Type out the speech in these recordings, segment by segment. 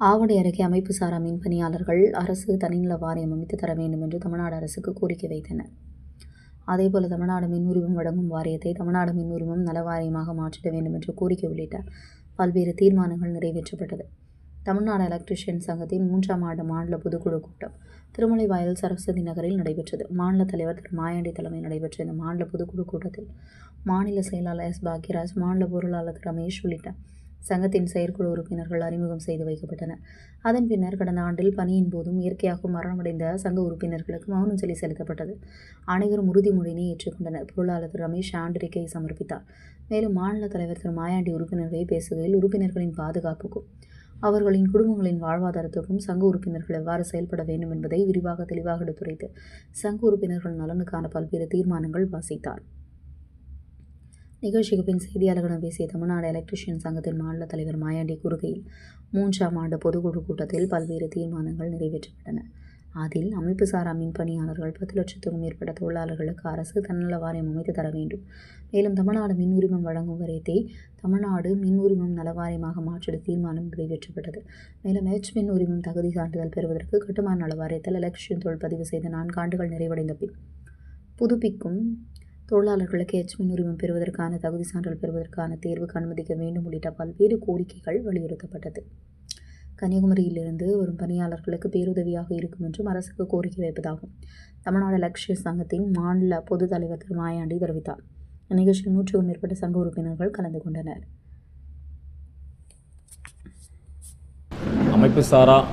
ஆவடி அருகே அமைப்பு சாரா மின் பணியாளர்கள் அரசு தனிநல வாரியம் அமைத்து தர வேண்டும் என்று தமிழ்நாடு அரசுக்கு கோரிக்கை வைத்தனர். அதேபோல தமிழ்நாடு மின் உரிமம் வழங்கும் வாரியத்தை தமிழ்நாடு மின் உரிமம் நல வாரியமாக மாற்றிட வேண்டும் என்று கோரிக்கை உள்ளிட்ட பல்வேறு தீர்மானங்கள் நிறைவேற்றப்பட்டது. தமிழ்நாடு எலக்ட்ரிஷியன் சங்கத்தின் மூன்றாம் ஆண்டு மாநில பொதுக்குழு கூட்டம் திருமலைவாயல் சரஸ்வதி நகரில் நடைபெற்றது. மாநில தலைவர் திரு. மாயாண்டி தலைமையில் நடைபெற்ற இந்த மாநில பொதுக்குழு கூட்டத்தில் மாநில செயலாளர் எஸ். பாக்யராஜ் மாநில பொருளாளர் ரமேஷ் உள்ளிட்ட சங்கத்தின் செயற்குழு உறுப்பினர்கள் அறிமுகம் செய்து வைக்கப்பட்டன. அதன் பின்னர் கடந்த ஆண்டில் பணியின் போதும் இயற்கையாக மரணமடைந்த சங்க உறுப்பினர்களுக்கு மௌனஞ்சலி செலுத்தப்பட்டது. அனைவரும் உறுதிமொழியினை ஏற்றுக்கொண்டனர். பொருளாளர் திரு ரமேஷ் ஆண்டறிக்கை சமர்ப்பித்தார். மேலும் மாநில தலைவர் திரு மாயாண்டி உறுப்பினர்களை பேசுகையில் உறுப்பினர்களின் பாதுகாப்புக்கும் அவர்களின் குடும்பங்களின் வாழ்வாதாரத்துக்கும் சங்க உறுப்பினர்கள் எவ்வாறு செயல்பட வேண்டும் என்பதை விரிவாக தெளிவாக எடுத்துரைத்து சங்க உறுப்பினர்கள் நலனுக்கான பல்வேறு தீர்மானங்கள் வாசித்தார். நிகழ்ச்சிக்கு பின் செய்தியாளர்களிடம் பேசிய தமிழ்நாடு எலக்ட்ரிஷியன் சங்கத்தின் மாநில தலைவர் மாயாண்டி கூறுகையில் மூன்றாம் ஆண்டு பொதுக்குழு கூட்டத்தில் பல்வேறு தீர்மானங்கள் நிறைவேற்றப்பட்டன. அதில் அமைப்பு சாரா மின் பணியாளர்கள் பத்து லட்சத்துக்கும் மேற்பட்ட தொழிலாளர்களுக்கு அரசு தன்னல வாரியம் அமைத்து தர வேண்டும். மேலும் தமிழ்நாடு மின் உரிமம் வழங்கும் வரையத்தை தமிழ்நாடு மின் உரிமம் நலவாரியமாக மாற்றிட தீர்மானம் நிறைவேற்றப்பட்டது. மேலும் எச் மின் உரிமம் தகுதி சான்றிதழ் பெறுவதற்கு கட்டுமான நல வாரியத்தில் எலக்ட்ரிஷியன் தொழில் பதிவு செய்த நான்கு ஆண்டுகள் நிறைவடைந்த பின் புதுப்பிக்கும் தொழிலாளர்களுக்கு எச் மின் உரிமம் பெறுவதற்கான தகுதி சான்றிதழ் பெறுவதற்கான தேர்வுக்கு அனுமதிக்க வேண்டும் உள்ளிட்ட பல்வேறு கோரிக்கைகள் வலியுறுத்தப்பட்டது. கன்னியாகுமரியிலிருந்து வரும் பணியாளர்களுக்கு பேருதவியாக இருக்கும் என்றும் அரசுக்கு கோரிக்கை வைப்பதாகும். தமிழ்நாடு லட்சிய சங்கத்தின் மாநில பொதுத் தலைவர் திரு மாயாண்டி தெரிவித்தார். இந்நிகழ்ச்சியில் நூற்றுக்கும் மேற்பட்ட சங்க உறுப்பினர்கள் கலந்து கொண்டனர். அமைப்பு சாரா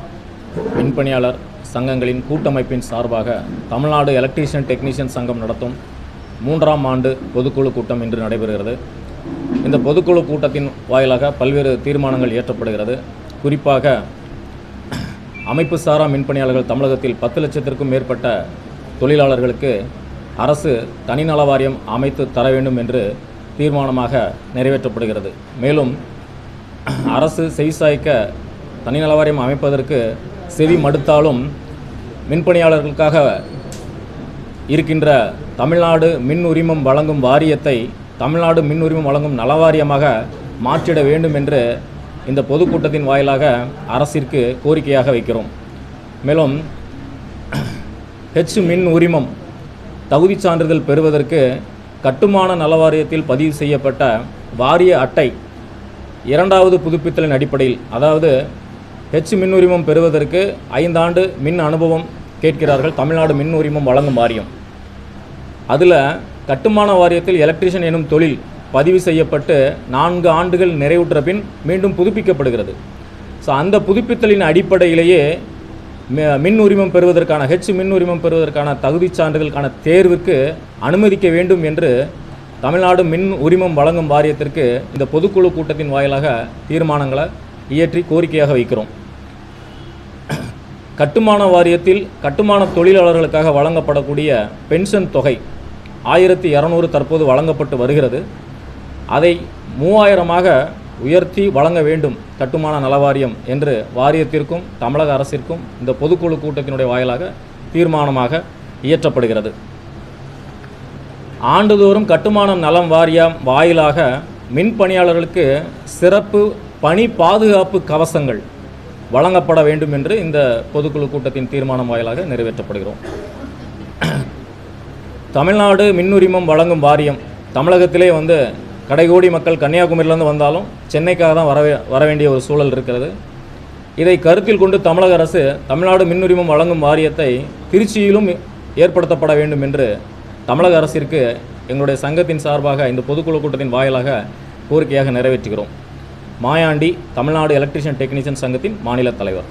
மின்பணியாளர் சங்கங்களின் கூட்டமைப்பின் சார்பாக தமிழ்நாடு எலக்ட்ரீஷியன் டெக்னீஷியன் சங்கம் நடத்தும் மூன்றாம் ஆண்டு பொதுக்குழு கூட்டம் இன்று நடைபெறுகிறது. இந்த பொதுக்குழு கூட்டத்தின் வாயிலாக பல்வேறு தீர்மானங்கள் இயற்றப்படுகிறது. குறிப்பாக அமைப்பு சாரா மின்பணியாளர்கள் தமிழகத்தில் பத்து லட்சத்திற்கும் மேற்பட்ட தொழிலாளர்களுக்கு அரசு தனிநல வாரியம் அமைத்து தர வேண்டும் என்று தீர்மானமாக நிறைவேற்றப்படுகிறது. மேலும் அரசு செய்சாய்க்க தனிநல வாரியம் அமைப்பதற்கு செவி மடுத்தாலும் மின்பணியாளர்களுக்காக இருக்கின்ற தமிழ்நாடு மின் உரிமம் வழங்கும் வாரியத்தை தமிழ்நாடு மின் உரிமம் வழங்கும் நலவாரியமாக மாற்றிட வேண்டும் என்று இந்த பொதுக்கூட்டத்தின் வாயிலாக அரசிற்கு கோரிக்கையாக வைக்கிறோம். மேலும் ஹெச் மின் உரிமம் தகுதிச் சான்றிதழ் பெறுவதற்கு கட்டுமான நலவாரியத்தில் பதிவு செய்யப்பட்ட வாரிய அட்டை இரண்டாவது புதுப்பித்தலின் அடிப்படையில் அதாவது ஹெச் மின் உரிமம் பெறுவதற்கு ஐந்தாண்டு மின் அனுபவம் கேட்கிறார்கள் தமிழ்நாடு மின் உரிமம் வழங்கும் வாரியம். அதில் கட்டுமான வாரியத்தில் எலக்ட்ரிஷியன் எனும் தொழில் பதிவு செய்யப்பட்டு நான்கு ஆண்டுகள் நிறைவுற்ற பின் மீண்டும் புதுப்பிக்கப்படுகிறது. ஸோ அந்த புதுப்பித்தலின் அடிப்படையிலேயே மி- மின் உரிமம் பெறுவதற்கான ஹெச் மின் உரிமம் பெறுவதற்கான தகுதிச் சான்றிதழ்கான தேர்வுக்கு அனுமதிக்க வேண்டும் என்று தமிழ்நாடு மின் உரிமம் வழங்கும் வாரியத்திற்கு இந்த பொதுக்குழு கூட்டத்தின் வாயிலாக தீர்மானங்களை இயற்றி கோரிக்கையாக வைக்கிறோம். கட்டுமான வாரியத்தில் கட்டுமான தொழிலாளர்களுக்காக வழங்கப்படக்கூடிய பென்ஷன் தொகை ஆயிரத்தி இரநூறு தற்போது வழங்கப்பட்டு வருகிறது. அதை மூவாயிரமாக உயர்த்தி வழங்க வேண்டும் கட்டுமான நலவாரியம் என்று வாரியத்திற்கும் தமிழக அரசிற்கும் இந்த பொதுக்குழு கூட்டத்தினுடைய வாயிலாக தீர்மானமாக இயற்றப்படுகிறது. ஆண்டுதோறும் கட்டுமானம் நலம் வாரியம் வாயிலாக மின் பணியாளர்களுக்கு சிறப்பு பணி பாதுகாப்பு கவசங்கள் வழங்கப்பட வேண்டும் என்று இந்த பொதுக்குழு கூட்டத்தின் தீர்மானம் வாயிலாக நிறைவேற்றப்படுகிறோம். தமிழ்நாடு மின் உரிமம் வழங்கும் வாரியம் தமிழகத்திலே வந்து கடைகோடி மக்கள் கன்னியாகுமரியிலேருந்து வந்தாலும் சென்னைக்காக தான் வர வர வேண்டிய ஒரு சூழல் இருக்கிறது. இதை கருத்தில் கொண்டு தமிழக அரசு தமிழ்நாடு மின் உரிமம் வழங்கும் வாரியத்தை திருச்சியிலும் ஏற்படுத்தப்பட வேண்டும் என்று தமிழக அரசிற்கு எங்களுடைய சங்கத்தின் சார்பாக இந்த பொதுக்குழு கூட்டத்தின் வாயிலாக கோரிக்கையாக நிறைவேற்றுகிறோம். மாயாண்டி தமிழ்நாடு எலக்ட்ரிஷியன் டெக்னீஷியன் சங்கத்தின் மாநில தலைவர்.